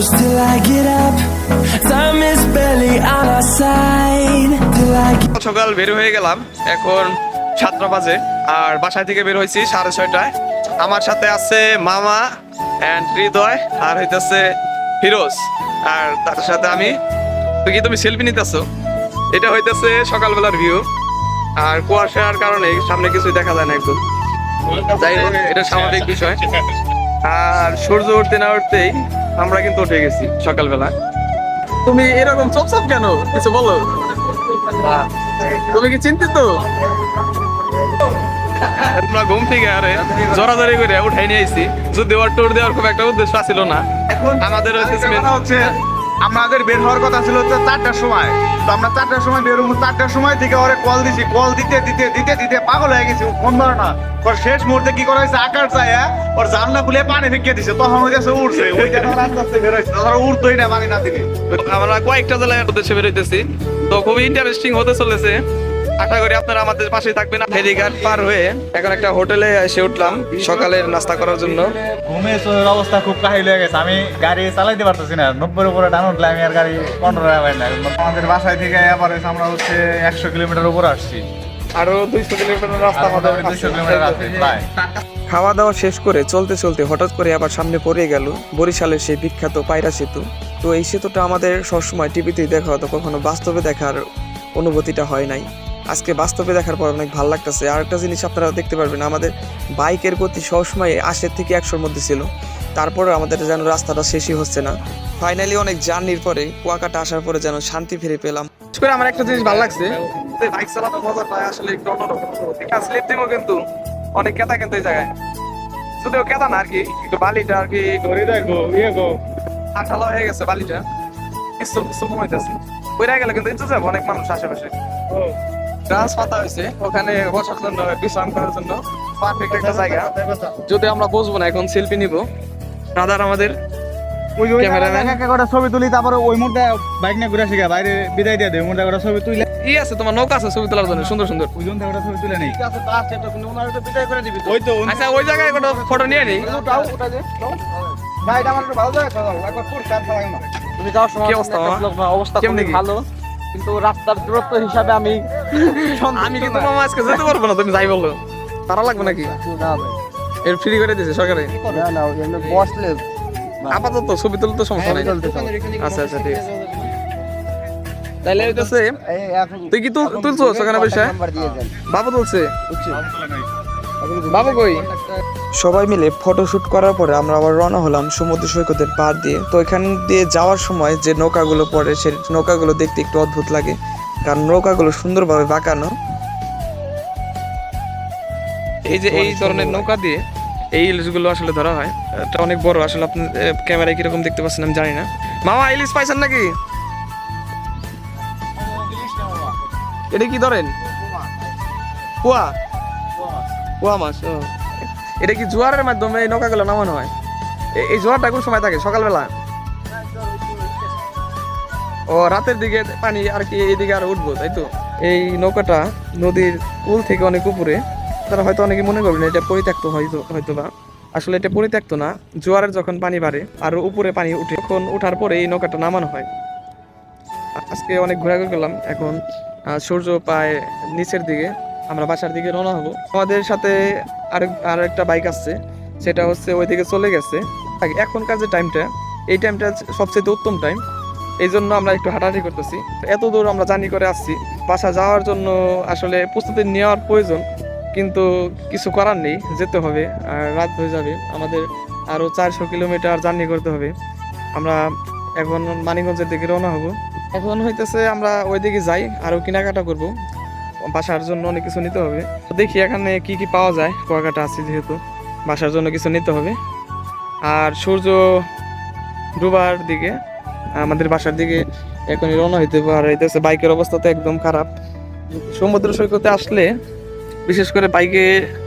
close till I get up. Time is barely on our side. Till I get সকাল বের হয়ে গেলাম, এখন সাতটা বাজে, আর বাসায় থেকে বের হয়েছি সাড়ে ছয়টায়। আমার সাথে আছে মামা অ্যান্ড হৃদয়, আর হইতেছে ফিরোজ। আর তার সাথে আমি। তুই কি তুমি সেলফি নিতেছো? এটা হইতেছে সকালবেলার ভিউ আর কুয়াশার কারণে সামনে কিছুই দেখা যায় না একদম। যাই এটা স্বাভাবিক বিষয়। আর সূর্য উঠতে না উঠতেই আমরা কিন্তু উঠে গেছি সকালবেলা। তুমি এরকম চপচপ কেন? কিছু বলো। তুমি কি চিন্তিত? আমরা ঘুম থেকে আরে জোরাজোরি করে উঠাই নিয়ে আইছি। যদি ওর ট্যুর দেওয়ার খুব একটা উদ্দেশ্য ছিল না। আমাদের হচ্ছে আমাদের বের হওয়ার কথা ছিল হচ্ছে চারটার সময়। তো আমরা চারটার সময় বের হব। চারটার সময় থেকে ওরে কল দিছি। কল দিতে দিতে দিতে দিতে পাগল হয়ে গেছি। ফোন ধরে না। ওর শেষ মুহূর্তে কি করা হয়েছে? আকার চায় ওর জানলা খুলে পানি ফিকিয়ে দিছে। তখন ওই দেশে উঠছে ওই আস্তে বের হয়েছে। না পানি না দিলে। আমরা কয়েকটা জেলায় বেরোইতেছি তো খুবই ইন্টারেস্টিং হতে চলেছে। আশা করি আপনারা আমাদের পাশে থাকবেন। ফেরিঘাট পার হয়ে এখন একটা হোটেলে এসে উঠলাম সকালের নাস্তা করার জন্য। ঘুমে চোরের অবস্থা খুব কাহিল হয়ে গেছে। আমি গাড়ি চালাইতে পারতেছি না। নব্বই উপরে টান উঠলে আমি আর গাড়ি কন্ট্রোল হয় না। আমাদের বাসায় থেকে এবার আমরা হচ্ছে একশো কিলোমিটার উপরে আসছি। আরও দুইশো কিলোমিটার রাস্তা আমাদের দুইশো কিলোমিটার আছে প্রায়। খাওয়া দাওয়া শেষ করে চলতে চলতে হঠাৎ করে আবার সামনে পড়ে গেল বরিশালের সেই বিখ্যাত পায়রা সেতু। তো এই সেতুটা আমাদের সবসময় টিভিতেই দেখা হতো কখনো বাস্তবে দেখার অনুভূতিটা হয় নাই। আজকে বাস্তবে দেখার পর অনেক ভালো লাগতেছে। আর একটা জিনিস আপনারা দেখতে পারবেন আমাদের বাইকের গতি সবসময় আশির থেকে একশোর মধ্যে ছিল। তারপরে আমাদের যেন রাস্তাটা শেষই হচ্ছে না। ফাইনালি অনেক জার্নির পরে কুয়াকাটা আসার পরে যেন শান্তি ফিরে পেলাম। করে আমার একটা জিনিস ভালো লাগছে বাইক চালানো মজাটা আসলে একটু অন্যরকম। স্লিপ দিমও কিন্তু অনেক কেতা কিন্তু এই জায়গায়। যদিও কেতা না আর কি একটু বালিটা আর কি ধরে দেখো ইয়ে গো। আঠালো হয়ে গেছে বালিটা। কিছু কিছু কমাইতেছে ওইরা গেলে কিন্তু ইচ্ছে যাবে অনেক মানুষ আশেপাশে। গাছ পাতা হয়েছে ওখানে বসার জন্য বিশ্রাম করার জন্য পারফেক্ট একটা জায়গা। যদি আমরা বসবো না এখন সেলফি নিব। রাধার আমাদের ওই ওই একটা করে ছবি তুলি তারপরে ওই মুহূর্তে বাইক নিয়ে ঘুরে গা, বাইরে বিদায় দিয়ে দেয় মুহূর্তে করে ছবি তুলে। ই আছে তোমার নৌকা আছে ছবি তোলার জন্য সুন্দর সুন্দর। ওই জন্য একটা ছবি তুলে নেই। ওই তো আচ্ছা ওই জায়গায় একটা ফটো নিয়ে নেই। তুমি যাওয়ার সময় কি অবস্থা, অবস্থা কি? ভালো। কিন্তু রাস্তার দূরত্ব হিসাবে আমি আমি কিন্তু মামা আজকে যেতে পারব না তুমি যাই বলো। তারা লাগবে নাকি? এর ফ্রি করে দিয়েছে সরকারে? বসলে আপাতত ছবি তুলতে তো সমস্যা নাই। আচ্ছা আচ্ছা ঠিক আছে। হইতেছে তুই কি তুল- তুলছো সেখানে বসে? বাবু তুলছে? বাবু কই? সবাই মিলে ফটোশুট করার পরে আমরা আবার রওনা হলাম সমুদ্র সৈকতের পার দিয়ে। তো এখান দিয়ে যাওয়ার সময় যে নৌকাগুলো পড়ে সেই নৌকাগুলো দেখতে একটু অদ্ভুত লাগে। কারণ নৌকাগুলো সুন্দরভাবে বাঁকানো। এই যে এই ধরনের নৌকা দিয়ে এই ইলিশগুলো আসলে ধরা হয়। এটা অনেক বড় আসলে আপনি ক্যামেরায় কীরকম দেখতে পাচ্ছেন আমি জানি না। মামা ইলিশ পাইছেন নাকি? এটা কি ধরেন? কুয়া কুয়া মাছ, ও। এটা কি জোয়ারের মাধ্যমে এই নৌকাগুলো নামানো হয়? এই জোয়ারটা কোন সময় থাকে? সকালবেলা? ও, রাতের দিকে পানি আর কি এইদিকে আর উঠবো, তাই তো? এই নৌকাটা নদীর কুল থেকে অনেক উপরে। তারা হয়তো অনেকে মনে করবেন, এটা পরিত্যক্ত হয়তো হয়তো বা আসলে এটা পরিত্যক্ত না। জোয়ারের যখন পানি বাড়ে, আর উপরে পানি উঠে, তখন ওঠার পরে এই নৌকাটা নামানো হয়। আজকে অনেক ঘোরাঘুরি করলাম। এখন সূর্য প্রায় নিচের দিকে। আমরা বাসার দিকে রওনা হব। আমাদের সাথে আরেক আর একটা বাইক আসছে, সেটা হচ্ছে ওইদিকে চলে গেছে। এখনকার যে টাইমটা এই টাইমটা সবচেয়ে উত্তম টাইম এই জন্য আমরা একটু হাঁটাহাঁটি করতেছি। এত দূর আমরা জার্নি করে আসছি। বাসা যাওয়ার জন্য আসলে প্রস্তুতি নেওয়ার প্রয়োজন, কিন্তু কিছু করার নেই। যেতে হবে, আর রাত হয়ে যাবে। আমাদের আরও চারশো কিলোমিটার জার্নি করতে হবে। আমরা এখন মানিকগঞ্জের দিকে রওনা হব। এখন হইতেছে আমরা ওইদিকে যাই আরও কেনাকাটা করব। বাসার জন্য অনেক কিছু নিতে হবে। দেখি এখানে কি কি পাওয়া যায়, কুয়াকাটা আছে যেহেতু, বাসার জন্য কিছু নিতে হবে। আর সূর্য ডুবার দিকে, আমাদের বাসার দিকে এখনই রওনা হইতে পারে। হইতেছে বাইকের অবস্থা তো একদম খারাপ। সমুদ্র সৈকতে আসলে বিশেষ করে বাইকে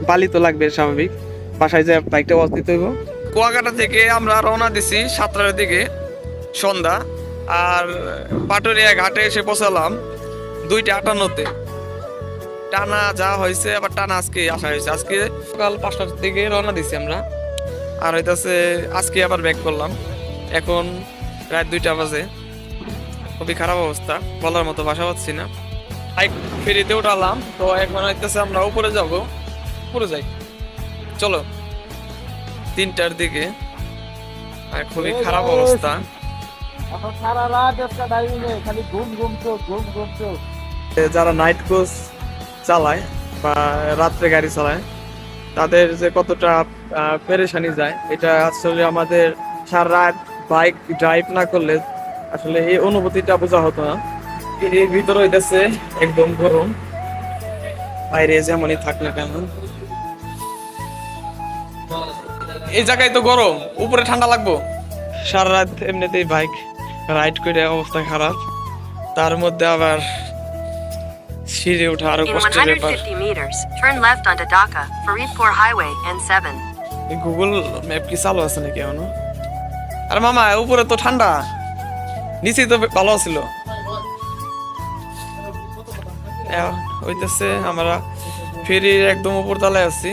বালি তো লাগবে স্বাভাবিক। বাসায় যে বাইকটা ওয়াশ দিতে হইব। কুয়াকাটা থেকে আমরা রওনা দিছি সাতটার দিকে সন্ধ্যা। আর পাটুরিয়া ঘাটে এসে পৌঁছালাম দুইটা আটান্নতে। টানা যা হয়েছে আবার টানা আজকে আসা হয়েছে। আজকে সকাল পাঁচটার দিকে রওনা দিছি আমরা। আর হইতাছে আজকে আবার ব্যাক করলাম। এখন রাত দুইটা বাজে। খুবই খারাপ অবস্থা বলার মতো ভাষা পাচ্ছি না। বাইক ফেরিতে উঠালাম তো এখন হইতেছে আমরা উপরে যাব। উপরে যাই। চলো তিনটার দিকে। আর খুবই খারাপ অবস্থা। এখন সারা রাত খালি ঘুম ঘুম ঘুম ঘুম যারা নাইট কোচ চালায় বা রাত্রে গাড়ি চালায়, তাদের যে কতটা পেরেশানি যায়, এটা আসলে আমাদের সারা রাত বাইক ড্রাইভ না করলে আসলে এই অনুভূতিটা বোঝা হতো না। এর ভিতরে হইতেছে একদম গরম, বাইরে যেমনই থাক না কেন। এই জায়গায় তো গরম, উপরে ঠান্ডা লাগবো। সারা রাত এমনিতেই বাইক রাইড করে অবস্থা খারাপ, তার মধ্যে আবার সিঁড়ে ওঠা আরও In কষ্টের ব্যাপার। 150 meters, turn left onto Dhaka, Faridpur Highway, N7. Google map কি চালু আছে নাকি এখনও? আরে মামা উপরে তো ঠান্ডা। নিচে তো ভালো ছিল হইতেছে আমরা ফেরির একদম উপর তলায় আছি।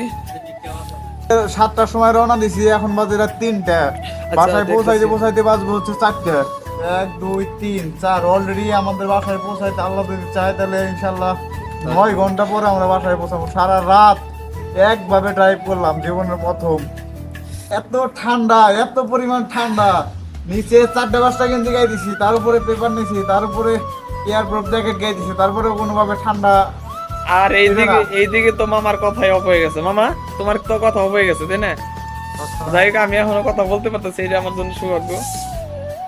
সাতটার সময় রওনা দিছি এখন বাজে রাত তিনটা। বাসায় দেখতেছি। পৌঁছাইতে পৌঁছাইতে বাজবে হচ্ছে চারটা। এক দুই তিন চার। অলরেডি আমাদের বাসায় পৌঁছাইতে আল্লাহ যদি চায় তাহলে ইনশাল্লাহ নয় ঘণ্টা পরে আমরা বাসায় পৌঁছাবো। সারা রাত একভাবে ড্রাইভ করলাম জীবনের প্রথম। এত ঠান্ডা এত পরিমাণ ঠান্ডা। নিচে চারটা পাঁচটা গেঞ্জি গাই দিছি তার উপরে পেপার নিছি তার উপরে এয়ারপ্রুফ জ্যাকেট গাই দিছি তারপরে কোনোভাবে ঠান্ডা আর এইদিকে। এইদিকে তো মামার কথাই অফ হয়ে গেছে। মামা তোমার তো কথা অফ হয়ে গেছে তাই না? যাই হোক আমি এখনও কথা বলতে পারতেছি এটা আমার জন্য সৌভাগ্য।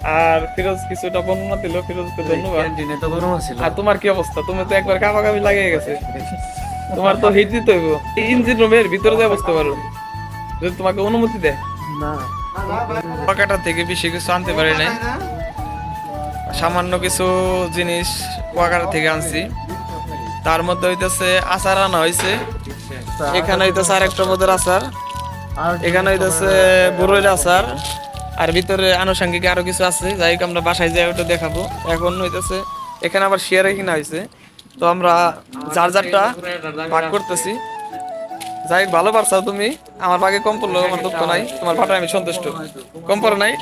আর ফিরোজ কিছুটা বর্ণনা দিল ফিরোজকে ধন্যবাদ। তো গরম ছিল। আর তোমার কি অবস্থা? তুমি তো একবার কাপা কাপি লাগিয়ে গেছে। তোমার তো হিট দিতে হইব। ইঞ্জিন রুমের ভিতরে যায় বসতে পারো। যদি তোমাকে অনুমতি দেয়। না। পাকাটা থেকে বেশি কিছু আনতে পারি নাই। সামান্য কিছু জিনিস কুয়াকাটা থেকে আনছি। তার মধ্যে হইতেছে আচার আনা হয়েছে এখানে হইতেছে আর একটা মধ্যে আচার। এখানে হইতেছে বড়ইর আচার। আর ভিতরে আনুষঙ্গিক আরও কিছু আছে, যাই আমরা বাসায় যাই, ওটা দেখাবো। এখন হইতেছে, এখানে আবার শেয়ারে কিনা হয়েছে তো আমরা যার যারটা ভাগ করতেছি। যাই ভালো পারছাও তুমি। আমার ভাগে কম পড়ল আমার দুঃখ নাই, তোমার ভাটায় আমি সন্তুষ্ট। কম পড়ে নাই?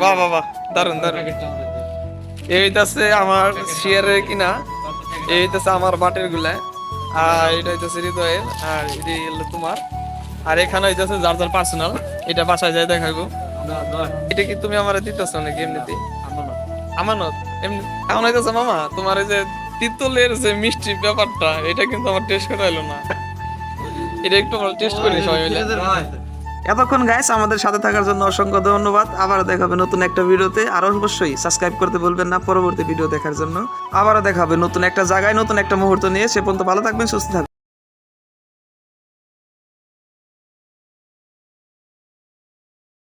বাহ বাহ বাহ দারুণ দারুণ এই হইতাছে আমার শেয়ারে কিনা। এই হইতাছে আমার বাটেরগুলা। আর এটা হইতেছে হৃদয়ের, আর এটা তোমার। আর এখানে হইতাছে যার যার পার্সোনাল এটা বাসায় যাই দেখাবো এটা কি তুমি আমার দিতেছো নাকি এমনিতে? আমানত। এমনি এখন হইতাছে মামা তোমার এই যে তিতুলের যে মিষ্টি ব্যাপারটা এটা কিন্তু আমার টেস্ট করা হলো না। এটা একটু আমরা টেস্ট করি সবাই মিলে এতক্ষণ গাইস আমাদের সাথে থাকার জন্য অসংখ্য ধন্যবাদ। আবার দেখাবে নতুন একটা ভিডিওতে। আর অবশ্যই সাবস্ক্রাইব করতে বলবেন না পরবর্তী ভিডিও দেখার জন্য। আবারও দেখাবে নতুন একটা জায়গায় নতুন একটা মুহূর্ত নিয়ে। সে পর্যন্ত ভালো থাকবেন সুস্থ থাকবেন।